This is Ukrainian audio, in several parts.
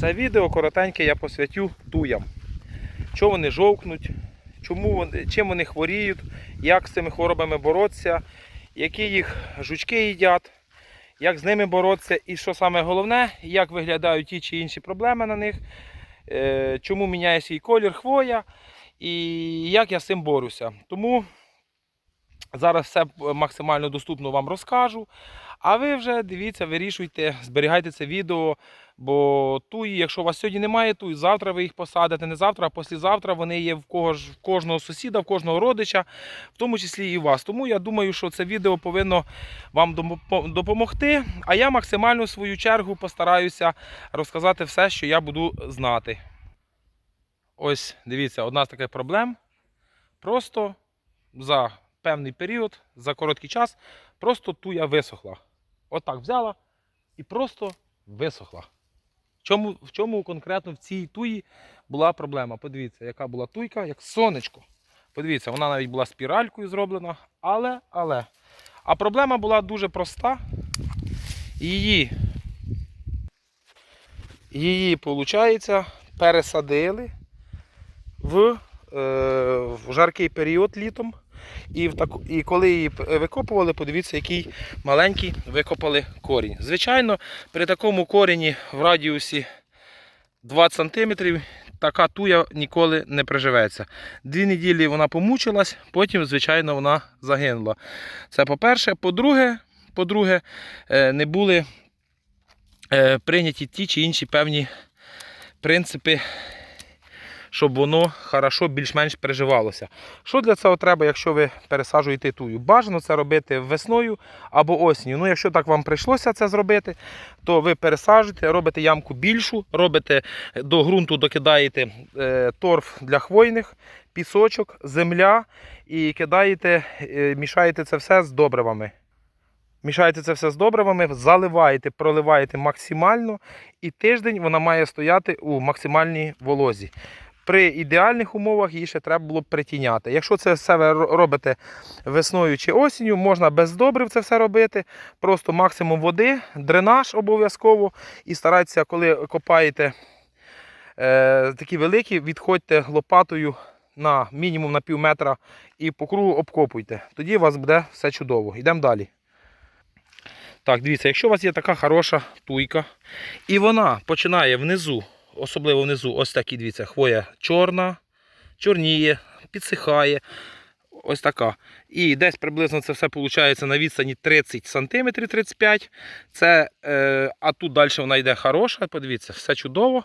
Це відео коротеньке я посвятю туям. Чому вони жовкнуть, чому вони, чим вони хворіють, як з цими хворобами боротися, які їх жучки їдять, як з ними боротися і що саме головне, як виглядають ті чи інші проблеми на них, е, чому міняє свій колір хвоя і як я з цим борюся. Тому зараз все максимально доступно вам розкажу. А ви вже дивіться, вирішуйте, зберігайте це відео. Бо туї, якщо у вас сьогодні немає туї, завтра ви їх посадите, не завтра, а післязавтра вони є в, кого ж, в кожного сусіда, в кожного родича, в тому числі і у вас. Тому я думаю, що це відео повинно вам допомогти. А я максимально в свою чергу постараюся розказати все, що я буду знати. Ось дивіться, одна з таких проблем. Просто за певний період, за короткий час, просто туя висохла. Отак взяла і просто висохла. В чому, в чому конкретно в цій туї була проблема? Подивіться, яка була туйка, як сонечко. Подивіться, вона навіть була спіралькою зроблена, але, але. А проблема була дуже проста. Її, її виходить, пересадили в, е, в жаркий період літом. І, в таку, і коли її викопували, подивіться, який маленький викопали корінь. Звичайно, при такому корені в радіусі 20 см така туя ніколи не приживеться. Дві неділі вона помучилась, потім, звичайно, вона загинула. Це по-перше. По-друге, по-друге, е, не були е, прийняті ті чи інші певні принципи щоб воно хорошо більш-менш переживалося. Що для цього треба, якщо ви пересаджуєте тую? Бажано це робити весною або осінню. Ну, якщо так вам прийшлося це зробити, то ви пересаджуєте, робите ямку більшу, робите до ґрунту, докидаєте е, торф для хвойних, пісочок, земля і кидаєте, е, мішаєте це все з добривами. Мішаєте це все з добривами, заливаєте, проливаєте максимально, і тиждень вона має стояти у максимальній волозі. При ідеальних умовах її ще треба було притіняти. Якщо це все ви робите весною чи осінню, можна без добрив це все робити. Просто максимум води, дренаж обов'язково. І старайтеся, коли копаєте е, такі великі, відходьте лопатою на мінімум на пів метра і по кругу обкопуйте. Тоді у вас буде все чудово. Йдемо далі. Так, дивіться, якщо у вас є така хороша туйка, і вона починає внизу, особливо внизу, ось такі, дивіться, хвоя чорна, чорніє, підсихає. Ось така. І десь приблизно це все виходить на відстані 30 см 35 це, е, А тут далі вона йде хороша, подивіться, все чудово.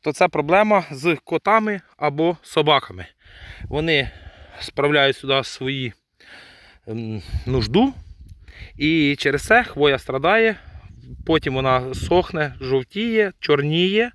То це проблема з котами або собаками. Вони справляють сюди свої ем, нужду. І через це хвоя страдає, потім вона сохне, жовтіє, чорніє.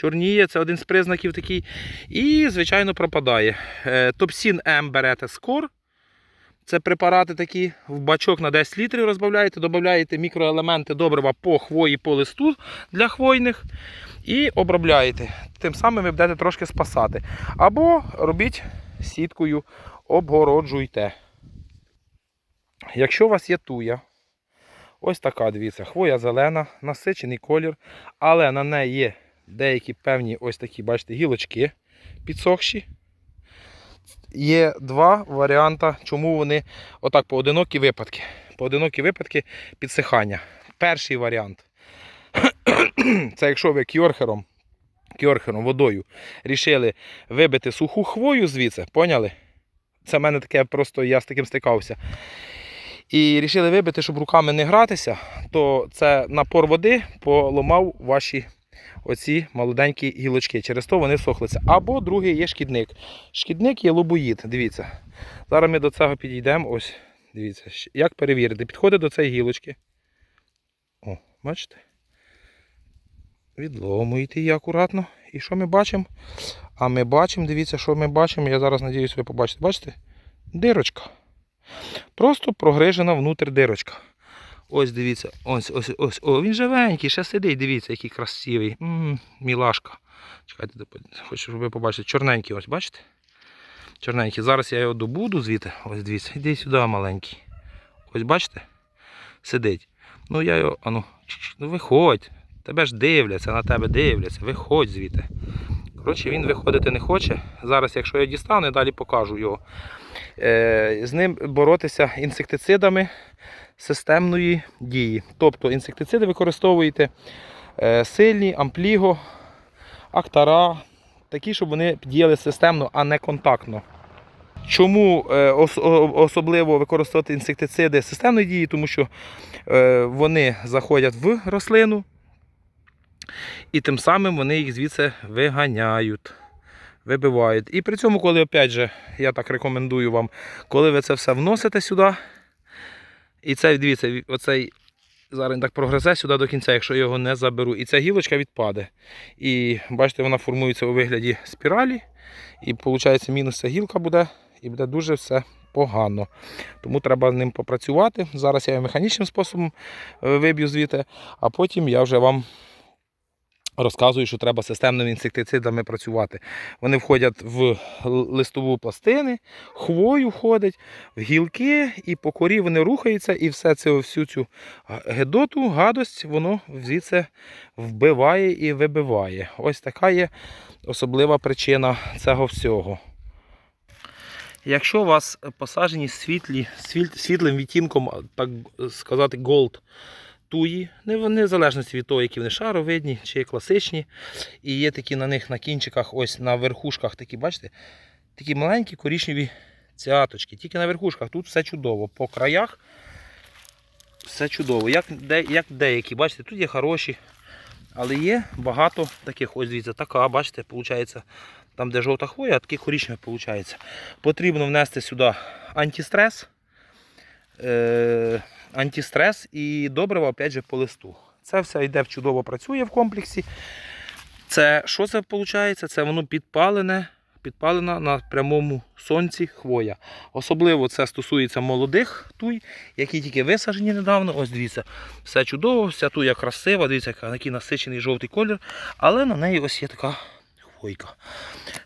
Чорніє це один з признаків такий. І, звичайно, пропадає. Е, Топсін М берете скор. Це препарати такі в бачок на 10 літрів розбавляєте, додаєте мікроелементи добрива по хвої, по листу для хвойних і обробляєте. Тим самим ви будете трошки спасати. Або робіть сіткою, обгороджуйте. Якщо у вас є туя, ось така, дивіться, хвоя зелена, насичений колір, але на неї є деякі певні ось такі, бачите, гілочки підсохші. Є два варіанти, чому вони отак поодинокі випадки. Поодинокі випадки підсихання. Перший варіант. Це якщо ви кьорхером, кьорхером водою рішили вибити суху хвою звідси, поняли? Це в мене таке просто я з таким стикався. І вирішили вибити, щоб руками не гратися, то це напор води поламав ваші оці молоденькі гілочки. Через то вони сохлися. Або другий є шкідник. Шкідник є лобоїд. Дивіться. Зараз ми до цього підійдемо. Ось, дивіться, як перевірити. Підходить до цієї гілочки. О, бачите? Відломуєте її акуратно. І що ми бачимо? А ми бачимо, дивіться, що ми бачимо. Я зараз надіюсь, ви побачите. Бачите? Дирочка. Просто прогрижена внутрь дирочка. Ось дивіться, ось, ось, ось. О, він живенький, ще сидить, дивіться, який красивий. М, мілашка. Чекайте, хочу, щоб ви побачили. Чорненький, ось, бачите? Чорненький. Зараз я його добуду звідти. Ось дивіться, іди сюди, маленький. Ось бачите? Сидить. Ну я його, ану, ну виходь. Тебе ж дивляться, на тебе дивляться, виходь звідти. Коротше, він виходити не хоче. Зараз, якщо я дістану, я далі покажу його. Е, з ним боротися інсектицидами системної дії. Тобто інсектициди використовуєте е, сильні, ампліго, актара, такі, щоб вони діяли системно, а не контактно. Чому е, особливо використовувати інсектициди системної дії? Тому що е, вони заходять в рослину і тим самим вони їх звідси виганяють, вибивають. І при цьому, коли, опять же, я так рекомендую вам, коли ви це все вносите сюди, і це, дивіться, оцей зараз він так прогресе сюди до кінця, якщо я його не заберу. І ця гілочка відпаде. І бачите, вона формується у вигляді спіралі. І виходить, мінус ця гілка буде, і буде дуже все погано. Тому треба з ним попрацювати. Зараз я його механічним способом е, виб'ю звідти, а потім я вже вам розказую, що треба системними інсектицидами працювати. Вони входять в листову пластини, хвою входять, в гілки, і по корі вони рухаються, і все це, всю цю гедоту, гадость, воно звідси вбиває і вибиває. Ось така є особлива причина цього всього. Якщо у вас посаджені світлі, світлим відтінком, так сказати, голд туї, не в незалежності від того, які вони шаровидні чи класичні. І є такі на них на кінчиках, ось на верхушках, такі, бачите, такі маленькі корічневі цяточки. Тільки на верхушках тут все чудово. По краях все чудово. Як, де, як деякі, бачите, тут є хороші. Але є багато таких, ось дивіться, така, бачите, виходить, там, де жовта хвоя, такі корічневі виходить. Потрібно внести сюди антистрес, е, антистрес і добриво, опять же, по листу. Це все йде чудово працює в комплексі. Це що це виходить? Це воно підпалене, підпалена на прямому сонці хвоя. Особливо це стосується молодих туй, які тільки висаджені недавно. Ось дивіться, все чудово, вся туя красива, дивіться, який насичений жовтий колір, але на неї ось є така хвойка.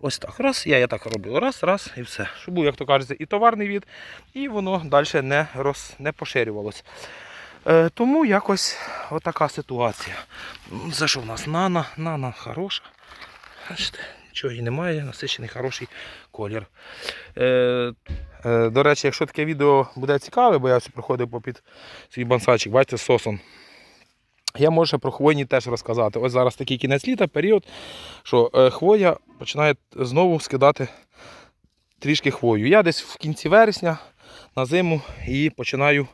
Ось так. Раз, я, я так роблю. Раз, раз і все. Щоб був, як то кажеться, і товарний від, і воно далі не, роз, не поширювалось. Е, тому якось отака ситуація. Це що в нас? Нана, нана хороша. Бачите, нічого і немає, насичений хороший колір. Е, е, до речі, якщо таке відео буде цікаве, бо я проходив попід свій бансачик, бачите, сосом. Я можу ще про хвойні теж розказати. Ось зараз такий кінець літа, період, що е, хвоя починає знову скидати трішки хвою. Я десь в кінці вересня на зиму її починаю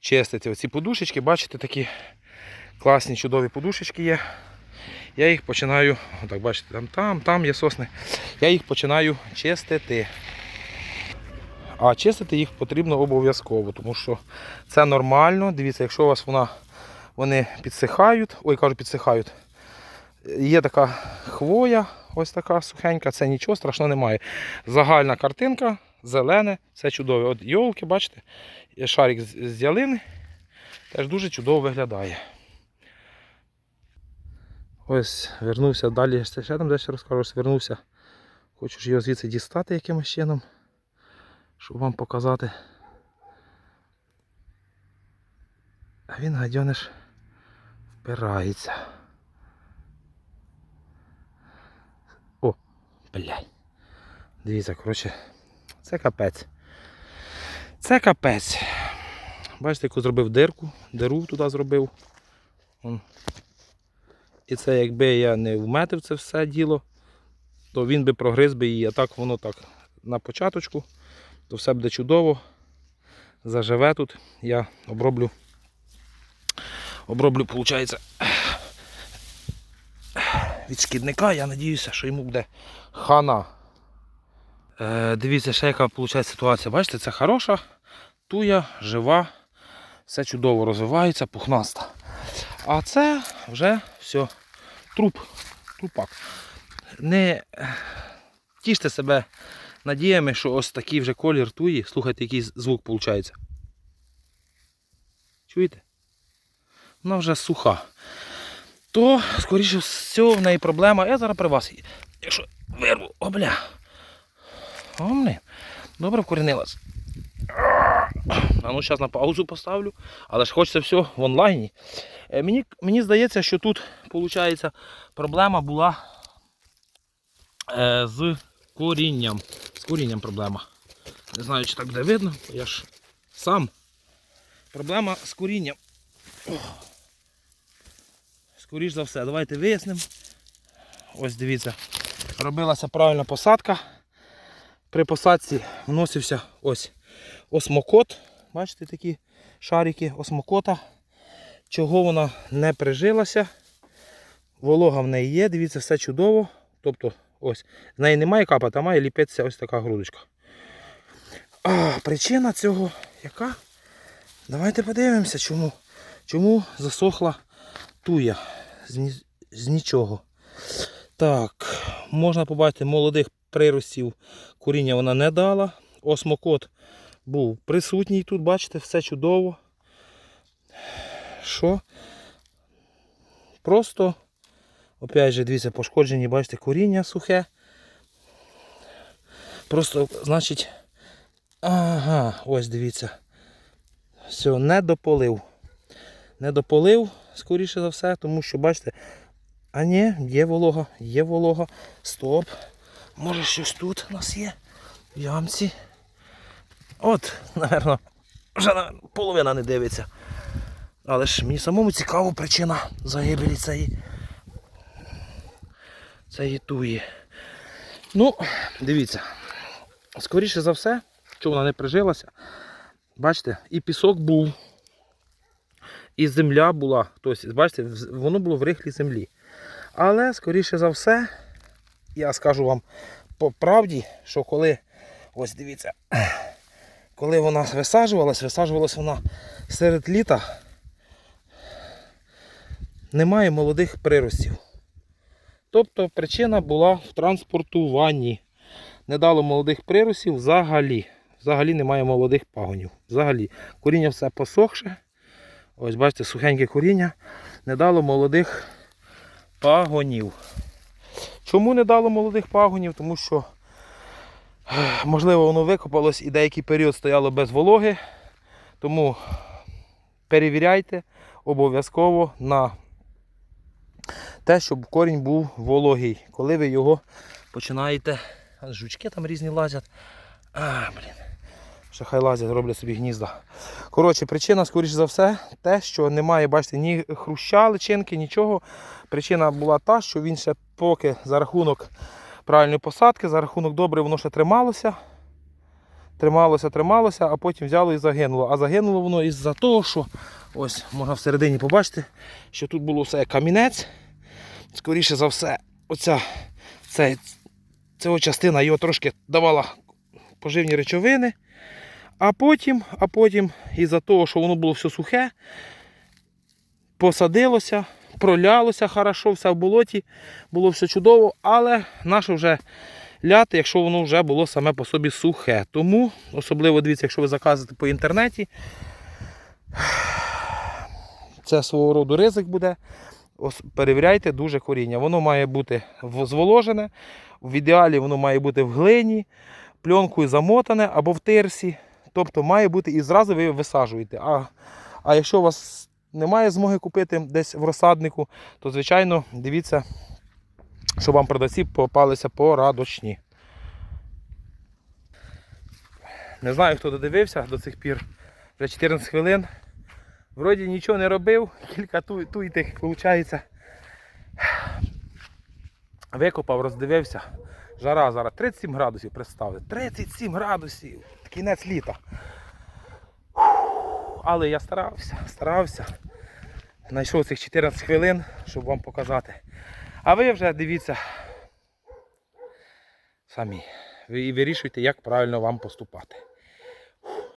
чистити. Оці подушечки, бачите, такі класні, чудові подушечки є. Я їх починаю, так бачите, там, там, там є сосни. Я їх починаю чистити. А чистити їх потрібно обов'язково, тому що це нормально. Дивіться, якщо у вас вона, вони підсихають, ой, кажу, підсихають. Є така хвоя, ось така сухенька, це нічого страшного немає. Загальна картинка, зелене, все чудове. От йолки, бачите, шарик з ялини, теж дуже чудово виглядає. Ось, вернувся далі, ще там десь розкажу, ось вернувся. Хочу ж його звідси дістати якимось чином, щоб вам показати. А він гадьониш впирається. О, блядь. Дивіться, коротше, це капець. Це капець. Бачите, яку зробив дирку, диру туди зробив. Вон. І це якби я не вметив це все діло, то він би прогриз би її, а так воно так на початочку, то все буде чудово. Заживе тут. Я оброблю. Оброблю, виходить, від шкідника. Я сподіваюся, що йому буде хана. Е, дивіться, ще яка виходить ситуація. Бачите, це хороша, туя, жива, все чудово розвивається, пухнаста. А це вже все, труп, трупак. Не тіште себе надіями, що ось такий вже колір туї. Слухайте, який звук виходить. Чуєте? Вона вже суха. То, скоріше всього, в неї проблема. Я зараз при вас. Якщо вирву, о бля. Добре вкорінилась. А ну зараз на паузу поставлю, але ж хочеться все в онлайні. Е, Мені, мені здається, що тут виходить, проблема була е, з корінням. З корінням проблема. Не знаю, чи так буде видно, я ж сам. Проблема з корінням. Ох. Скоріш за все, давайте вияснимо. Ось дивіться, робилася правильна посадка. При посадці вносився ось осмокот. Бачите такі шарики осмокота. Чого вона не прижилася. Волога в неї є, дивіться, все чудово. Тобто, ось, з неї немає капати, а має ліпитися ось така грудочка. А, причина цього яка? Давайте подивимося, чому, чому засохла туя з, з нічого. Так, можна побачити молодих приростів коріння вона не дала. Осмокот був присутній тут, бачите, все чудово. Що? Просто, опять же, дивіться, пошкоджені, бачите, коріння сухе. Просто, значить, ага, ось дивіться. Все, не дополив. Не дополив, скоріше за все, тому що, бачите, а ні, є волога, є волога. Стоп. Може щось тут у нас є? В ямці. От, напевно, вже половина не дивиться. Але ж мені самому цікава причина загибелі цієї. Цієї туї. Ну, дивіться. Скоріше за все, що вона не прижилася. Бачите, і пісок був, і земля була. Тобто, бачите, воно було в рихлій землі. Але, скоріше за все, я скажу вам по правді, що коли, ось дивіться, коли вона висаджувалась, висаджувалась вона серед літа, немає молодих приростів. Тобто причина була в транспортуванні. Не дало молодих приростів взагалі. Взагалі немає молодих пагонів. Взагалі. Коріння все посохше. Ось бачите, сухеньке коріння. Не дало молодих пагонів. Чому не дало молодих пагонів? Тому що, можливо, воно викопалось і деякий період стояло без вологи. Тому перевіряйте обов'язково на те, щоб корінь був вологий. Коли ви його починаєте. Жучки там різні лазять. А, блін. Ще хай лазять, роблять собі гнізда. Коротше, причина, скоріш за все, те, що немає, бачите, ні хруща, личинки, нічого. Причина була та, що він ще поки за рахунок правильної посадки, за рахунок добре, воно ще трималося. Трималося, трималося, а потім взяло і загинуло. А загинуло воно із-за того, що ось можна всередині побачити, що тут було все камінець. Скоріше за все, оця ця, ця частина його трошки давала поживні речовини. А потім, а потім, із-за того, що воно було все сухе, посадилося, пролялося хорошо, все в болоті, було все чудово, але наше вже ляти, якщо воно вже було саме по собі сухе. Тому, особливо дивіться, якщо ви заказуєте по інтернеті, це свого роду ризик буде. Перевіряйте дуже коріння. Воно має бути зволожене, в ідеалі воно має бути в глині, пленкою замотане або в тирсі. Тобто має бути і зразу ви висаджуєте. А, а якщо у вас немає змоги купити десь в розсаднику, то звичайно дивіться, щоб вам продавці попалися порадочні. Не знаю, хто додивився до цих пір. Вже 14 хвилин. Вроді нічого не робив, кілька ту, туйтих, виходить. Викопав, роздивився. Жара зараз 37 градусів, представте. 37 градусів. Кінець літа. Але я старався, старався. Знайшов цих 14 хвилин, щоб вам показати. А ви вже дивіться самі. І вирішуйте, як правильно вам поступати.